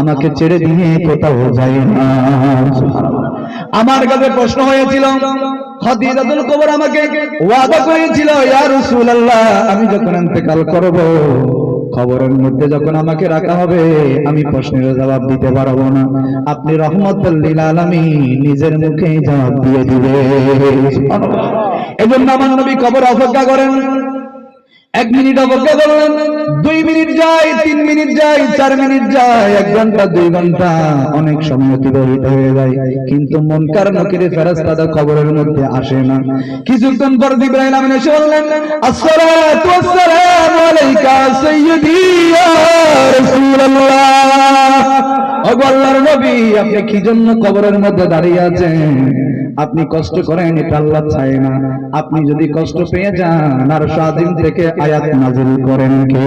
আমাকে ছেড়ে দিয়ে কোথাও যায় না। আমার কাছে প্রশ্ন হয়েছিল আমি যখন ইন্তেকাল করব, খবরের মধ্যে যখন আমাকে রাখা হবে, আমি প্রশ্নের জবাব দিতে পারব না। আপনি রহমতুল লিল আলামিন নিজের মুখে জবাব দিয়ে দিবে এজন্য আমার নবী কবর অপেক্ষা করেন। এক মিনিট অপেক্ষা করলেন দুই মিনিট যায়, তিন মিনিট যায়, চার মিনিট যায়, এক ঘণ্টা, দুই ঘণ্টা, অনেক সময় অতিবাহিত হয়ে যায়। কিন্তু মন কার নকিরে ফেরেস্তাদা খবরের মধ্যে আসে না। কিছুক্ষণ পর ইব্রাহিম আমিন এসে বললেন, আসসালাতু আল্লাহর নবী, আপনি কি জন্য কবরের মধ্যে দাঁড়িয়ে আছেন? আপনি কষ্ট করেন, এটা আল্লাহ চায় না। আপনি যদি কষ্ট পেয়ে যান, আর স্বাধীন থেকে আয়াত নাজিল করেন কে?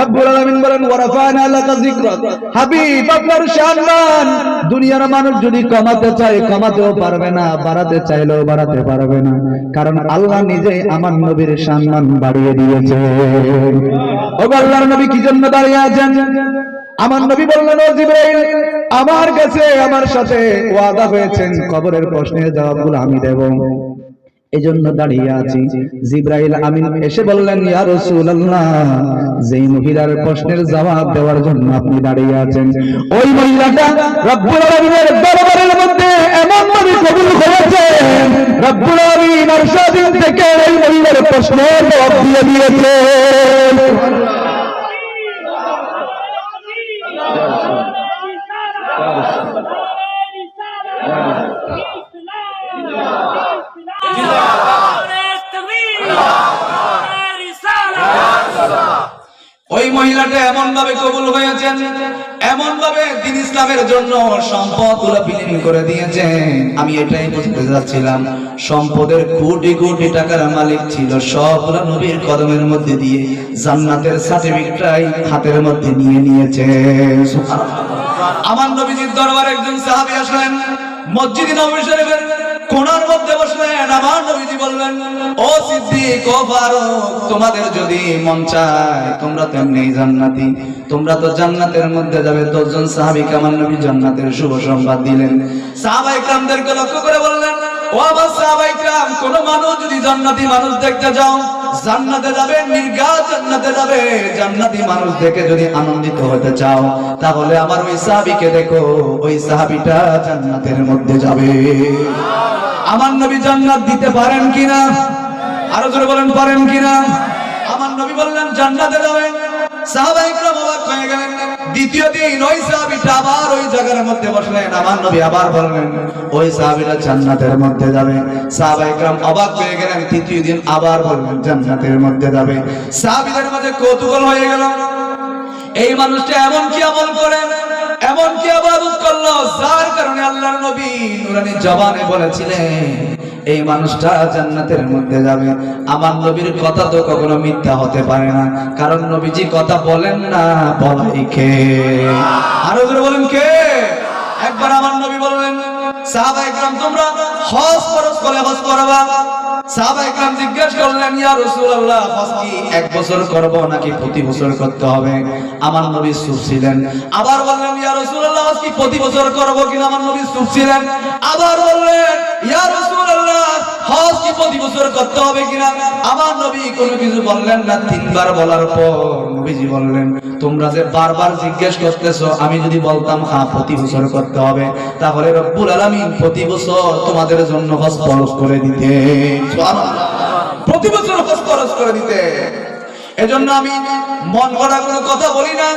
রব্বুল আলামিন বলেন ওয়ারাফানা লাকা যিকরাক হাবিব আপনার সম্মান দুনিয়ার মানুষ যদি কমাতে চায়, কমাতেও পারবে না, বাড়াতে চাইলেও বাড়াতে পারবে না। কারণ আল্লাহ নিজে আমার নবীর সম্মান বাড়িয়ে দিয়েছে। ও আল্লাহর নবী কি জন্য দাঁড়িয়ে আছেন? আমার নবী বললেন আমার কাছে আমার সাথে ওয়াদা হয়েছেন। কবরের প্রশ্নের জবাবগুলো আমি দেব। দাঁড়িয়ে আছি। আমিন এসে বললেন, ইয়া রাসূলুল্লাহ, যেই মহিলার প্রশ্নের জবাব দেওয়ার জন্য আপনি দাঁড়িয়ে আছেন। ওই মহিলাটা রব্বুল আলামিনের দরবারের মধ্যে এমন কবুল রব্বুল আলামিন আরশাদিন থেকে ওই মহিলার প্রশ্নের জবাব দিয়ে দিয়েছে ওই মহিলাটা এমন ভাবে কবুল হয়েছেন, এমন ভাবে দিন ইসলামের জন্য সম্পদগুলো বিলীন করে দিয়েছেন আমি এটাই বুঝতে যাচ্ছিলাম সম্পদের কোটি কোটি টাকার মালিক ছিল সবগুলো নবীর কদমের মধ্যে দিয়ে জান্নাতের সার্টিফিকেটটাই হাতের মধ্যে নিয়ে নিয়েছে। আমার নবীজির দরবারে একজন সাহাবী আসলেন, মসজিদ নবী শরীফের কোনার মধ্যে বসলেন আমার নবীজি বললেন, ও সিদ্দিক, ও ফারুক, তোমাদের যদি মন চায়, তোমরা তেমনি জান্নাতি। তোমরা তো জান্নাতের মধ্যে যাবে, দশজন সাহাবীকে আমার নবী জান্নাতের শুভ সংবাদ দিলেন। সাহাবাই কামদেরকে লক্ষ্য করে বললেন, ও আমার সাহাবাই কাম কোন মানুষ যদি জান্নাতি মানুষ দেখতে যাও, জান্নাতে যাবে নির্ঘাত জান্নাতে যাবে। জান্নাতি মানুষ দেখে যদি আনন্দিত হতে চাও, তাহলে আমার ওই সাহাবীকে দেখো, ওই সাহাবীটা জান্নাতের মধ্যে যাবে। আমার নবী জান্নাত দিতে পারেন কিনা? আরও জোরে বলেন, পারেন কিনা? আমার নবী বললেন, জান্নাতে যাবেন। অবাক হয়ে গেলেন। দ্বিতীয় দিন ওই সাহাবিটা আবার ওই জায়গার মধ্যে আমার নবী আবার বললেন, ওই মধ্যে যাবে। অবাক হয়ে গেলেন। তৃতীয় দিন আবার বললেন মধ্যে যাবে। মধ্যে কৌতূহল হয়ে গেল। এই মানুষটা এমন কি আমল করেন এমন কি আবাদত করল, যার কারণে আল্লাহর নবী নুরানি জবানে বলেছিলেন, এই মানুষটা জান্নাতের মধ্যে যাবে। আমার নবীর কথা তো কখনো মিথ্যা হতে পারে না, কারণ নবীজি কথা বলেন না, বলাই কে? আরও জোরে বলেন কে? একবার আমার নবী বললেন সাহাবা একরাম তোমরা হজ ফরজ করে হজ করবা? সাহাবা একরাম জিজ্ঞেস করলেন, ইয়া রাসূলুল্লাহ হজ কি এক বছর করব নাকি প্রতি করতে হবে? আমার নবী চুপ ছিলেন। আবার বললেন, ইয়া রাসূলুল্লাহ হজ কি প্রতি বছর করব কিনা? আমার নবী চুপ আবার বললেন, ইয়া হজ কি প্রতি বছর করতে হবে কিনা? আমার নবী কোনো কিছু বললেন না, তিনবার বলার পর নবীজি বললেন, তোমরা যে বারবার জিজ্ঞেস করতেছো, আমি যদি বলতাম হ্যাঁ প্রতি বছর করতে হবে। তাহলে রব্বুল আলামিন প্রতি বছর তোমাদের জন্য হজ ফরজ করে দিতে। প্রতি বছর হজ ফরজ করে দিতে। এজন্য আমি মন গড়া কোনো কথা বলি না,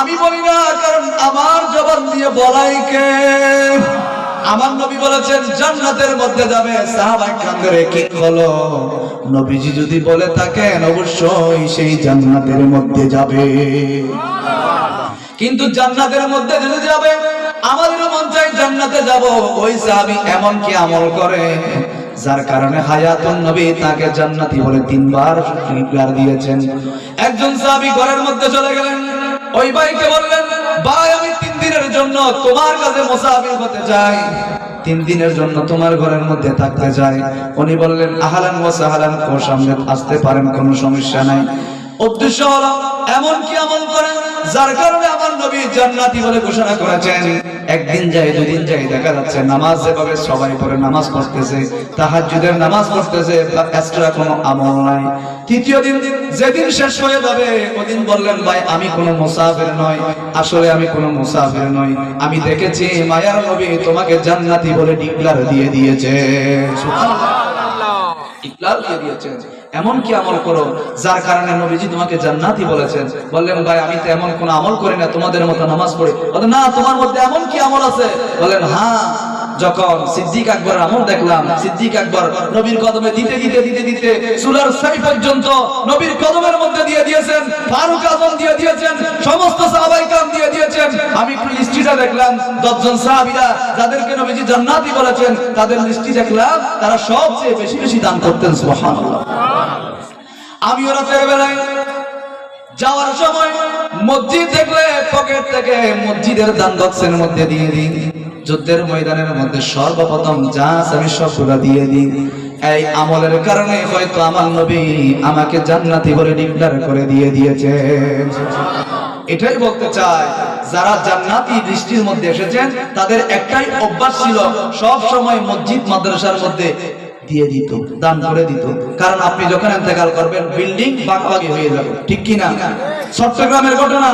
আমি বলি না, কারণ আমার জবান দিয়ে বলাই কে? আমার নবী বলেছেন, জান্নাতের মধ্যে যাবে সাহাবাই কান্দরে কি হলো? নবীজি যদি বলে থাকেন, অবশ্যই সেই জান্নাতের মধ্যে যাবে। কিন্তু জান্নাতের মধ্যে যদি যাবে আমাদেরও মন চাই জান্নাতে যাব। ওই সাহাবী এমন কি আমল করে? যার কারণে হায়াতুন নবী তাকে জান্নাতি বলে তিনবার স্বীকার দিয়েছেন। একজন সাহাবী ঘরের মধ্যে চলে গেলেন। ওই ভাইকে বললেন, ভাই আমি তিন দিনের জন্য তোমার কাছে মুসাফির হতে চাই। তিন দিনের জন্য তোমার ঘরের মধ্যে থাকতে চাই। উনি বললেন, আহালান ওয়া সাহালান, ও সামনে আসতে পারেন, কোনো সমস্যা নাই। উদ্দেশ্য হলো এমন কি আমল করেন, যার কারণে জান্নাতি বলে ঘোষণা করেছেন। একদিন দুদিন দেখা যাচ্ছে নামাজ যেভাবে সবাই নামাজ পড়তেছে নামাজ পড়তেছে এক্সট্রা কোনো আমল নাই। তৃতীয় দিন, যেদিন শেষ হয়ে যাবে, ওদিন বললেন, ভাই, আমি কোনো আসলে আমি কোনো আমি দেখেছি মায়ার নবী তোমাকে জান্নাতি বলে ডিক্লার দিয়ে দিয়েছে। ইকলাল দিয়ে দিয়েছেন। এমন কি আমল করো? যার কারণে নবীজি তোমাকে জান্নাতি বলেছেন। বললেন, ভাই, আমি তো এমন কোন আমল করি না, তোমাদের মতো নামাজ পড়ি। না, তোমার মধ্যে এমন কি আমল আছে? বললেন হ্যাঁ যখন সিদ্দিক আকবর আমল দেখলাম, সিদ্দিক আকবর নবীর কদমে দিতে দিতে দিতে দিতে সুলার সাই পর্যন্ত নবীর কদমের মধ্যে দিয়ে দিয়েছেন, ফারুক আজম দিয়ে দিয়েছেন, সমস্ত সাহাবাই কাম দিয়ে দিয়েছেন। আমি একটু লিস্টিটা দেখলাম, দশজন সাহাবীরা যাদেরকে নবীজি জান্নাতি বলেছেন, তাদের লিস্টি দেখলাম, তারা সবচেয়ে বেশি বেশি দান করতেন, সুবহানাল্লাহ। আমি ওরা বেলায় যাওয়ার সময় মসজিদ দেখলে পকেট থেকে মসজিদের দান বক্সের মধ্যে দিয়ে দিই। যুদ্ধের ময়দানের মধ্যে সর্বপ্রথম যা আমি সবগুলা দিয়ে দিই। এই আমলের কারণে হয়তো আমার নবী আমাকে জান্নাতি বলে ডিক্লার করে দিয়ে দিয়েছে। এটাই বলতে চাই যারা জান্নাতি দৃষ্টির মধ্যে এসেছেন তাদের একটাই অভ্যাস ছিল সব সময় মসজিদ মাদ্রাসার মধ্যে দিয়ে দিত দান করে দিত। কারণ আপনি যখন ইন্তেকাল করবেন বিল্ডিং বাগবাগি হয়ে যাবে ঠিক কি না চট্টগ্রামের ঘটনা।